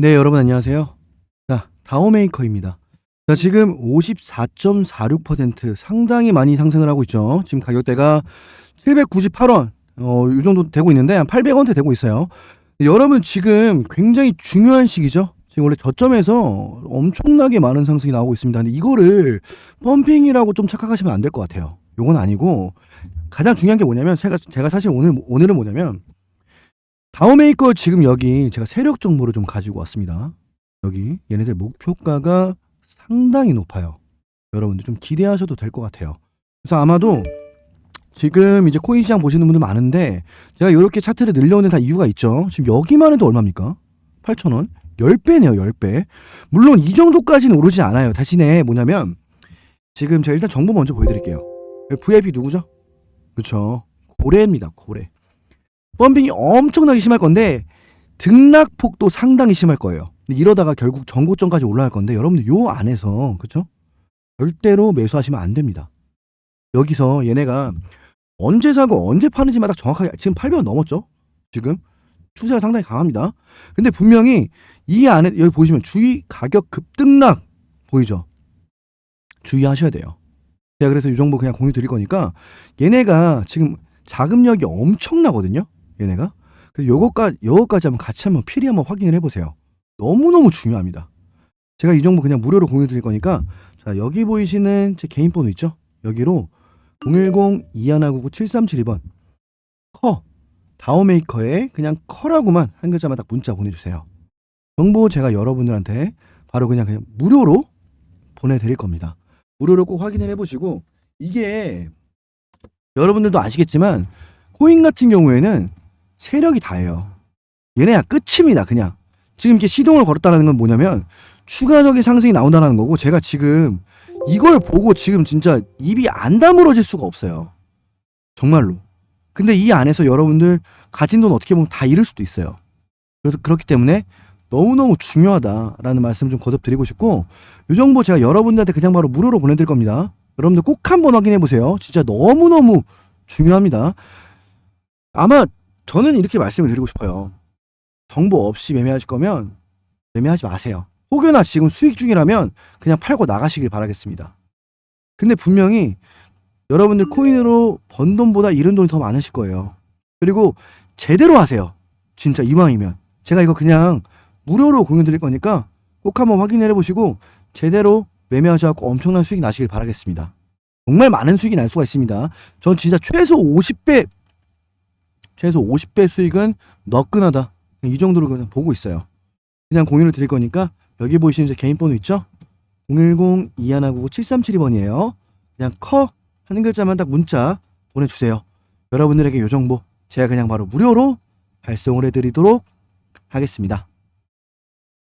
네, 여러분 안녕하세요. 자, 다오메이커입니다. 자, 지금 54.46% 상당히 많이 상승을 하고 있죠. 지금 가격대가 798원, 어, 이 정도 되고 있는데 한 800원대 되고 있어요. 여러분 지금 굉장히 중요한 시기죠. 지금 원래 저점에서 엄청나게 많은 상승이 나오고 있습니다. 근데 이거를 펌핑이라고 좀 착각하시면 안 될 것 같아요. 요건 아니고 가장 중요한 게 뭐냐면 제가 제가 사실 오늘 오늘은 뭐냐면 다우메이커 지금 여기 제가 세력 정보를 좀 가지고 왔습니다. 여기 얘네들 목표가가 상당히 높아요. 여러분들 좀 기대하셔도 될 것 같아요. 그래서 아마도 지금 이제 코인 시장 보시는 분들 많은데 제가 이렇게 차트를 늘려오는 다 이유가 있죠. 지금 여기만 해도 얼마입니까? 8,000원. 10배네요, 10배. 물론 이 정도까지는 오르지 않아요. 대신에 뭐냐면 지금 제가 일단 정보 먼저 보여드릴게요. VIP 누구죠? 그쵸. 고래입니다, 고래. 펌핑이 엄청나게 심할 건데 등락폭도 상당히 심할 거예요. 이러다가 결국 전고점까지 올라갈 건데 여러분들 요 안에서 그쵸? 절대로 매수하시면 안 됩니다. 여기서 얘네가 언제 사고 언제 파는지만 딱 정확하게 지금 800원 넘었죠? 지금 추세가 상당히 강합니다. 근데 분명히 이 안에 여기 보시면 주의 가격 급등락 보이죠? 주의하셔야 돼요. 제가 그래서 이 정보 그냥 공유 드릴 거니까 얘네가 지금 자금력이 엄청나거든요. 얘네가. 그래서 요거까지 요거까지 한번 같이 한번 필히 한번 확인을 해보세요. 너무 너무 중요합니다. 제가 이 정보 그냥 무료로 공유 드릴 거니까 자 여기 보이시는 제 개인 번호 있죠? 여기로 010-2199-7372번 커 다오메이커에 그냥 커라고만 한 글자만 딱 문자 보내주세요. 정보 제가 여러분들한테 바로 그냥 그냥 무료로 보내드릴 겁니다. 무료로 꼭 확인을 해보시고 이게 여러분들도 아시겠지만 코인 같은 경우에는 세력이 다예요. 얘네야 끝입니다. 그냥 지금 이렇게 시동을 걸었다는 건 뭐냐면 추가적인 상승이 나온다는 거고 제가 지금 이걸 보고 지금 진짜 입이 안 다물어질 수가 없어요. 정말로. 근데 이 안에서 여러분들 가진 돈 어떻게 보면 다 잃을 수도 있어요. 그래서 그렇기 때문에 너무너무 중요하다라는 말씀 좀 거듭 드리고 싶고 이 정보 제가 여러분들한테 그냥 바로 무료로 보내드릴 겁니다. 여러분들 꼭 한번 확인해 보세요. 진짜 너무너무 중요합니다. 아마 저는 이렇게 말씀을 드리고 싶어요. 정보 없이 매매하실 거면 매매하지 마세요. 혹여나 지금 수익 중이라면 그냥 팔고 나가시길 바라겠습니다. 근데 분명히 여러분들 코인으로 번 돈보다 잃은 돈이 더 많으실 거예요. 그리고 제대로 하세요. 진짜 이왕이면. 제가 이거 그냥 무료로 공유 드릴 거니까 꼭 한번 확인해 보시고 제대로 매매하셔갖고 엄청난 수익 나시길 바라겠습니다. 정말 많은 수익이 날 수가 있습니다. 전 진짜 최소 50배, 최소 50배 수익은 너끈하다. 이 정도로 그냥 보고 있어요. 그냥 공유를 드릴 거니까 여기 보이시는 제 개인 번호 있죠? 010-2199-7372번이에요. 그냥 커 하는 글자만 딱 문자 보내주세요. 여러분들에게 이 정보 제가 그냥 바로 무료로 발송을 해드리도록 하겠습니다.